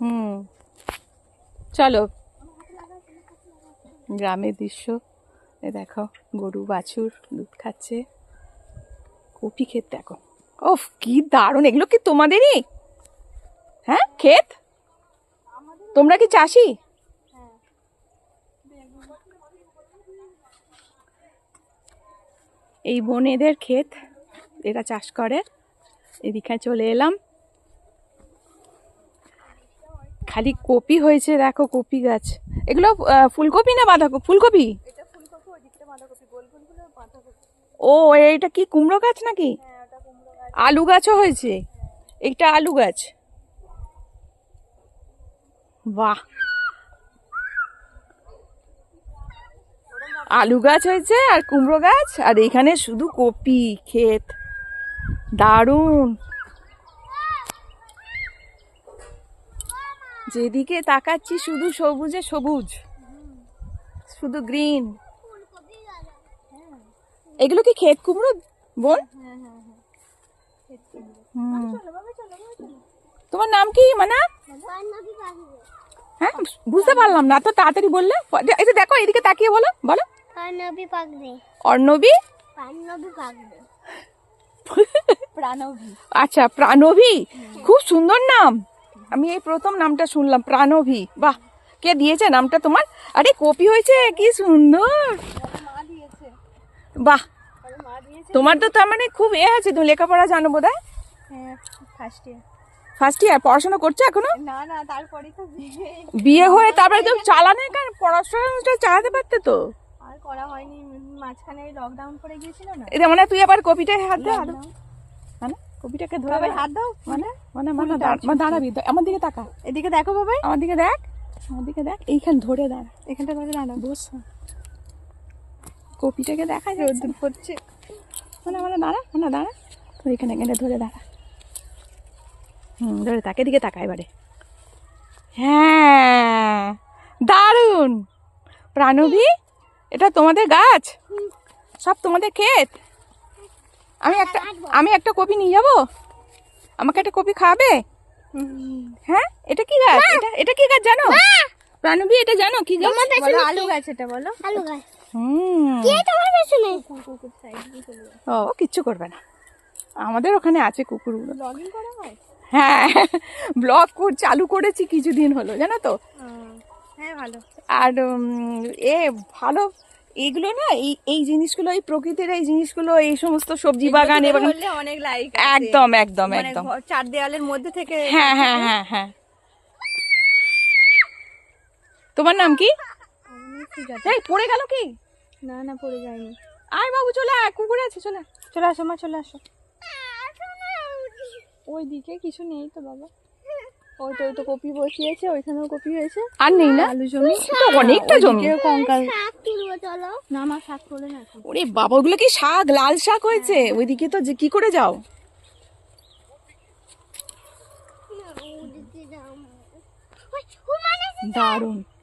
হুম। চলো। গ্রামের দৃশ্য। এ দেখো, গরু, বাছুর, দুধ খাচ্ছে। কপি ক্ষেত দেখো। ওফ, কি দারুণ! এগুলো কি তোমাদেরই? হ্যাঁ ক্ষেত? তোমরা কি চাষি? এই বোনেদের ক্ষেত, এরা চাষ করে। এদিকে চলে এলাম। খালি কপি হয়েছে দেখো কপি গাছ। এগুলো ফুলকপি না বাঁধাকপি? ফুলকপি? ও এটা কি কুমড়ো গাছ নাকি? আলু গাছও হয়েছে? একটা আলু গাছ। বাহ। আলু গাছ হয়েছে আর কুমড়ো গাছ আর এখানে শুধু কপি ক্ষেত। দারুণ। যেদিকে তাকাচ্ছি শুধু সবুজে সবুজ। শুধু গ্রিন। এগুলো কি ক্ষেত কুমড়ো বোন? তোমার নাম কি মানা? হ্যাঁ বুঝতে পারলাম না তো তাড়াতাড়ি বললে। এই দেখো এদিকে তাকিয়ে বলো বলো। অর্ণবী? পাকবে আচ্ছা প্রাণবী। খুব সুন্দর নাম। আমি এই প্রথম নামটা শুনলাম প্রাণবী বাহ কে দিয়েছে নামটা তোমার? আরে কপি হয়েছে কি সুন্দর। বাহ তোমার তো তার মানে খুব এ আছে তুমি লেখাপড়া জানো বোধ হয় ফার্স্ট ইয়ার ফার্স্ট ইয়ার পড়াশোনা করছ এখনও? না না তারপরে তো বিয়ে বিয়ে হয়ে তারপরে তুমি চালানো কেন পড়াশোনা চালাতে পারতে তো। আর করা হয়নি মাঝখানে লকডাউন পড়ে গিয়েছিল না? এটা মানে তুই আবার কপিটায় হাত দে মানে কপিটাকে ধরে বাবাই হাত দাও মানে? মানে? মানে দাঁড়া- মানে দাঁড়াবি আমার দিকে তাকা। এদিকে দেখো বাবাই। আমার দিকে দেখ আমার দিকে দেখ এইখান ধরে দাঁড়া। এখানটা ধরে দাঁড়াও। বস। কপিটাকে দেখা যায় রোদ্দুর পড়ছে। মানে মানে দাঁড়া মানে দাঁড়া। তো এখানে এখানে ধরে দাঁড়া। হুম ধরে তাকে দিকে তাকা এবারে। হ্যাঁ দারুণ। প্রাণবী এটা তোমাদের গাছ? সব তোমাদের ক্ষেত? আমি একটা আমি একটা কপি নিয়ে যাব? আমাকে একটা কপি খাওয়াবে হ্যাঁ? এটা কি গাছ? এটা এটা কি গাছ জানো? প্রাণবী এটা জানো? কি গাছ? বলো আলু গাছ এটা বলো। আলু গাছ। হুম। কে তোমার পেছনে? ও কিচ্ছু করবে না। আমাদের ওখানে আছে কুকুরগুলো। ব্লগিং করা হয়? হ্যাঁ ব্লগ চালু করেছি কিছুদিন হলো জানো তো? হ্যাঁ ভালো। আর এ ভালো এইগুলো না এই এই জিনিসগুলো এই প্রকৃতির এই জিনিসগুলো এই সমস্ত সবজি বাগান এবং অনেক লাইক একদম একদম মানে একদম। চার দেওয়ালের মধ্যে থেকে হ্যাঁ হ্যাঁ হ্যাঁ হ্যাঁ। তোমার নাম কি? এই পড়ে গেল কি? না না পড়ে যায়নি। আয় বাবু চলে আয় কুকুর আছে চলে চলে আসো মা চলে আসো। ওই দিকে কিছু নেই তো বাবা। ওই তো ওই তো কপি বসিয়েছে ওইখানেও কপি হয়েছে। আর নেই না? আলু জমি। অনেকটা জমি। কঙ্কাল। শাক তুলবো চলো। না মা শাক তোলে না ওরে বাবা ওগুলো কি শাক? লাল শাক হয়েছে? ওইদিকে তো যে কি করে যাও? দারুণ।